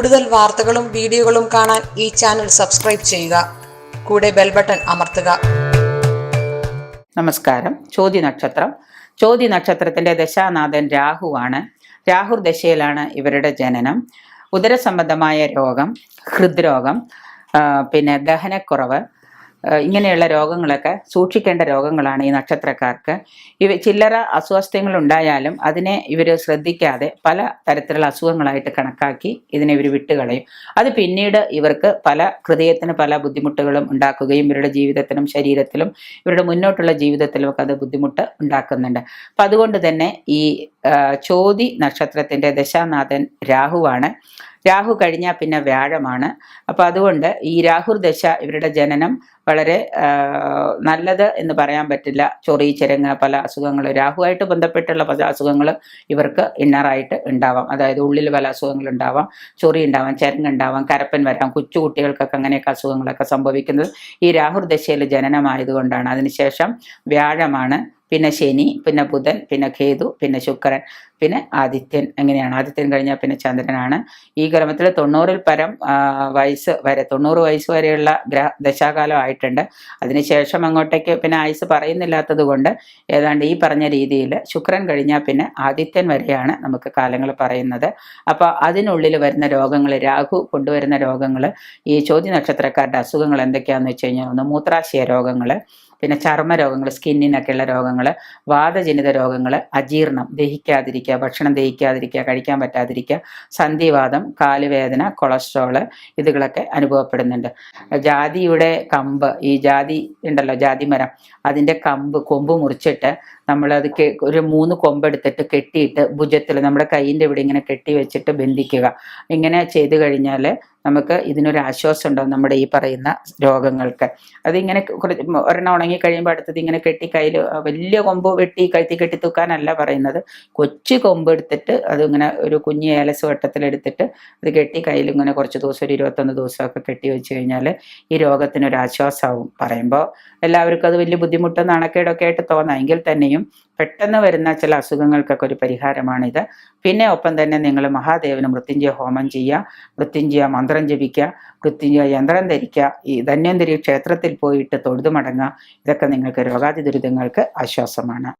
കൂടുതൽ വാർത്തകളും വീഡിയോകളും കാണാൻ ഈ ചാനൽ സബ്സ്ക്രൈബ് ചെയ്യുക. കൂടെ ബെൽ ബട്ടൺ അമർത്തുക. നമസ്കാരം. ചോതി നക്ഷത്രം. ചോതി നക്ഷത്രത്തിന്റെ ദശാനാഥൻ രാഹുവാണ്. രാഹുർ ദശയിലാണ് ഇവരുടെ ജനനം. ഉദരസംബന്ധമായ രോഗം ഹൃദ്രോഗം പിന്നെ ദഹനക്കുറവ് ഇങ്ങനെയുള്ള രോഗങ്ങളൊക്കെ സൂക്ഷിക്കേണ്ട രോഗങ്ങളാണ് ഈ നക്ഷത്രക്കാർക്ക്. ഇവ ചില്ലറ അസ്വാസ്ഥ്യങ്ങൾ ഉണ്ടായാലും അതിനെ ഇവർ ശ്രദ്ധിക്കാതെ പല തരത്തിലുള്ള അസുഖങ്ങളായിട്ട് കണക്കാക്കി ഇതിനെ ഇവർ വിട്ടുകളയും. അത് പിന്നീട് ഇവർക്ക് പല ഹൃദയത്തിന് പല ബുദ്ധിമുട്ടുകളും ഉണ്ടാക്കുകയും ഇവരുടെ ജീവിതത്തിലും ശരീരത്തിലും ഇവരുടെ മുന്നോട്ടുള്ള ജീവിതത്തിലും ഒക്കെ അത് ബുദ്ധിമുട്ട് ഉണ്ടാക്കുന്നുണ്ട്. അപ്പം അതുകൊണ്ട് തന്നെ ഈ ചോതി നക്ഷത്രത്തിന്റെ ദശാനാഥൻ രാഹുവാണ്. രാഹു കഴിഞ്ഞാൽ പിന്നെ വ്യാഴമാണ്. അപ്പോൾ അതുകൊണ്ട് ഈ രാഹുർ ദശ ഇവരുടെ ജനനം വളരെ നല്ലത് എന്ന് പറയാൻ പറ്റില്ല. ചൊറി ചിരങ്ങ പല അസുഖങ്ങൾ രാഹുവായിട്ട് ബന്ധപ്പെട്ടുള്ള പല അസുഖങ്ങൾ ഇവർക്ക് ഇന്നറായിട്ട് ഉണ്ടാവാം. അതായത് ഉള്ളിൽ പല അസുഖങ്ങൾ ഉണ്ടാവാം ചൊറി ഉണ്ടാവാം ചരങ്ങ് ഉണ്ടാവാം കരപ്പൻ വരാം കൊച്ചുകുട്ടികൾക്കൊക്കെ അങ്ങനെയൊക്കെ അസുഖങ്ങളൊക്കെ സംഭവിക്കുന്നത് ഈ രാഹുർ ദശയിൽ ജനനമായതുകൊണ്ടാണ്. അതിനുശേഷം വ്യാഴമാണ് പിന്നെ ശനി പിന്നെ ബുധൻ പിന്നെ കേതു പിന്നെ ശുക്രൻ. പിന്നെ ആദിത്യൻ എങ്ങനെയാണ്? ആദിത്യൻ കഴിഞ്ഞാൽ പിന്നെ ചന്ദ്രനാണ്. ഈ ക്രമത്തിൽ തൊണ്ണൂറിൽ പരം വയസ്സ് വരെ തൊണ്ണൂറ് വയസ്സ് വരെയുള്ള ഗ്രഹ ദശാകാലം ആയിട്ടുണ്ട്. അതിനുശേഷം അങ്ങോട്ടേക്ക് പിന്നെ ആയുസ് പറയുന്നില്ലാത്തത് കൊണ്ട് ഏതാണ്ട് ഈ പറഞ്ഞ രീതിയിൽ ശുക്രൻ കഴിഞ്ഞാൽ പിന്നെ ആദിത്യൻ വരെയാണ് നമുക്ക് കാലങ്ങൾ പറയുന്നത്. അപ്പോൾ അതിനുള്ളിൽ വരുന്ന രോഗങ്ങൾ രാഹു കൊണ്ടുവരുന്ന രോഗങ്ങൾ ഈ ചോദ്യ നക്ഷത്രക്കാരുടെ അസുഖങ്ങൾ എന്തൊക്കെയാണെന്ന് വെച്ച് കഴിഞ്ഞാൽ ഒന്ന് മൂത്രാശയ രോഗങ്ങൾ പിന്നെ ചർമ്മ രോഗങ്ങൾ സ്കിന്നിനൊക്കെയുള്ള രോഗങ്ങൾ വാദജനിത രോഗങ്ങൾ അജീർണം ദഹിക്കാതിരിക്കുക ഭക്ഷണം ദഹിക്കാതിരിക്കുക കഴിക്കാൻ പറ്റാതിരിക്കുക സന്ധിവാദം കാലുവേദന കൊളസ്ട്രോൾ ഇതുകളൊക്കെ അനുഭവപ്പെടുന്നുണ്ട്. ജാതിയുടെ കമ്പ് ഈ ജാതി ഉണ്ടല്ലോ ജാതി മരം അതിന്റെ കമ്പ് കൊമ്പ് മുറിച്ചിട്ട് നമ്മളത് ഒരു മൂന്ന് കൊമ്പെടുത്തിട്ട് കെട്ടിയിട്ട് ഭുജത്തിൽ നമ്മുടെ കൈയിന്റെ ഇവിടെ ഇങ്ങനെ കെട്ടി വെച്ചിട്ട് ബന്ധിക്കുക. ഇങ്ങനെ ചെയ്തു കഴിഞ്ഞാൽ നമുക്ക് ഇതിനൊരു ആശ്വാസം ഉണ്ടാവും നമ്മുടെ ഈ പറയുന്ന രോഗങ്ങൾക്ക്. അതിങ്ങനെ കുറച്ച് ഒരെണ്ണം ഉണങ്ങി കഴിയുമ്പോൾ അടുത്തത് ഇങ്ങനെ കെട്ടി കയ്യിൽ വലിയ കൊമ്പ് വെട്ടി കഴുത്തി കെട്ടി തൂക്കാനല്ല പറയുന്നത്. കൊച്ചു കൊമ്പ് എടുത്തിട്ട് അതിങ്ങനെ ഒരു കുഞ്ഞ് ഏലസ് വട്ടത്തിലെടുത്തിട്ട് അത് കെട്ടി കയ്യിൽ ഇങ്ങനെ കുറച്ച് ദിവസം ഒരു ഇരുപത്തൊന്ന് ദിവസമൊക്കെ കെട്ടി വെച്ച് കഴിഞ്ഞാൽ ഈ രോഗത്തിനൊരു ആശ്വാസമാവും പറയുമ്പോൾ എല്ലാവർക്കും അത് വലിയ ബുദ്ധിമുട്ടും നാണക്കേടൊക്കെ ആയിട്ട് തോന്നാം. എങ്കിൽ തന്നെയും പെട്ടെന്ന് വരുന്ന ചില അസുഖങ്ങൾക്കൊക്കെ ഒരു പരിഹാരമാണിത്. പിന്നെ ഒപ്പം തന്നെ നിങ്ങൾ മഹാദേവന് മൃത്യുഞ്ജയ ഹോമം ചെയ്യുക. മൃത്യുഞ്ജയ മന്ത്രം ജപിക്കുക മൃത്യുഞ്ജയ യന്ത്രം ധരിക്കുക ഈ ധന്വന്തരി ക്ഷേത്രത്തിൽ പോയിട്ട് തൊഴുതു മടങ്ങുക ഇതൊക്കെ നിങ്ങൾക്ക് രോഗാതി ദുരിതങ്ങൾക്ക് ആശ്വാസമാണ്.